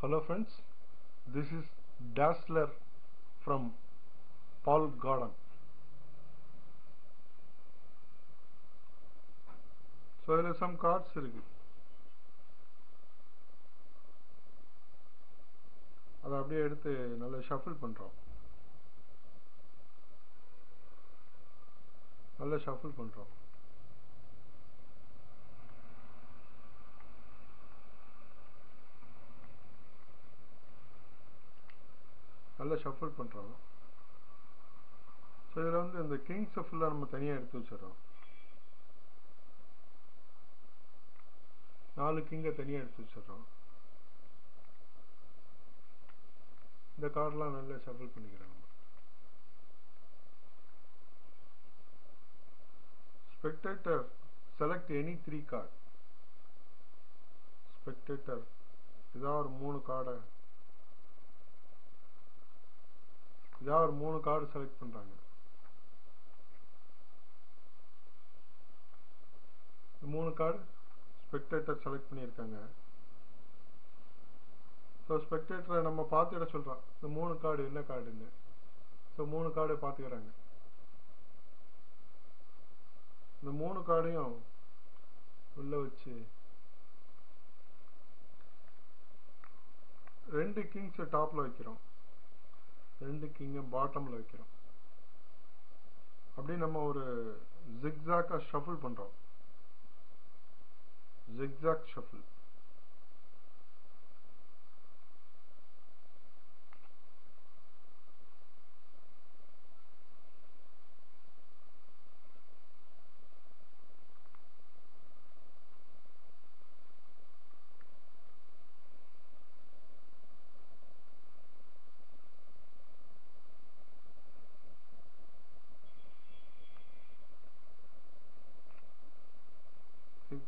Hello friends, this is Dazzler from Paul Garden. So there are some cards இருக்கு அதை அப்படியே எடுத்து நல்லா ஷஃபிள் பண்றோம் நல்லா ஷஃபிள் பண்றோம் நல்லா ஷஃபிள் பண்றோம். ஸோ இதில் வந்து இந்த கிங்ஸ் ஃபுல்லாக நம்ம தனியாக எடுத்து வச்சிடறோம். நாலு கிங்கை தனியாக எடுத்து வச்சிடறோம். இந்த கார்டெலாம் நல்லா ஷஃபிள் பண்ணிக்கிறோம் நம்ம. Spectator select any three card spectator இதான் ஒரு மூணு கார்டை யார் ஒரு மூணு கார்டு செலக்ட் பண்றாங்க? மூணு கார்டு ஸ்பெக்டேட்டர் செலக்ட் பண்ணியிருக்காங்க. ஸோ ஸ்பெக்டேட்டரை நம்ம பார்த்துட சொல்கிறோம் இந்த மூணு கார்டு என்ன கார்டுன்னு ஸோ மூணு கார்டு பார்த்துக்கிறாங்க. இந்த மூணு கார்டையும் உள்ள வச்சு ரெண்டு கிங்ஸ் டாப்ல வைக்கிறோம். ரெண்டு இங்கே பாட்டம்ல வைக்கிறோம். அப்படியே நம்ம ஒரு ஜிக்ஸாக்காக ஷஃபிள் பண்றோம். ஜிக்ஸாக் ஷஃபிள்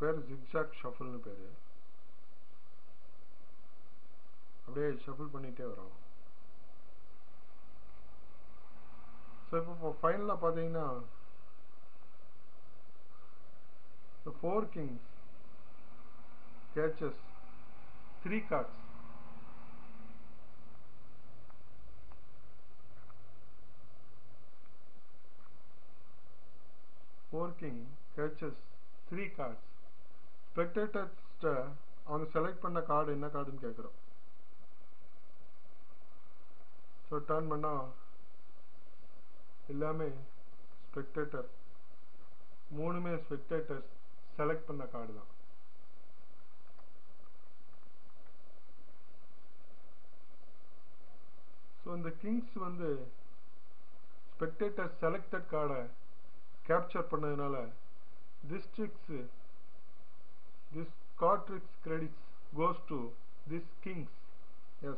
பேர் ஜிக்ஸாக் ஷஃபிள்னு பேர். அப்படியே ஷஃபிள் பண்ணிகிட்டே வரும். ஸோ இப்போ இப்போ ஃபைனலாக பார்த்தீங்கன்னா four kings catches three cards four king catches three cards ஸ்பெக்டேட்டர்ஸ்ட அவங்க செலக்ட் பண்ண கார்டு என்ன கார்டுன்னு கேட்குறோம். ஸோ டர்ன் பண்ணால் எல்லாமே ஸ்பெக்டேட்டர் மூணுமே ஸ்பெக்டேட்டர்ஸ் செலக்ட் பண்ண கார்டு தான். ஸோ இந்த கிங்ஸ் வந்து ஸ்பெக்டேட்டர் செலக்டட் கார்டை கேப்சர் பண்ணதுனால this tricks this card tricks credits goes to this kings. Yes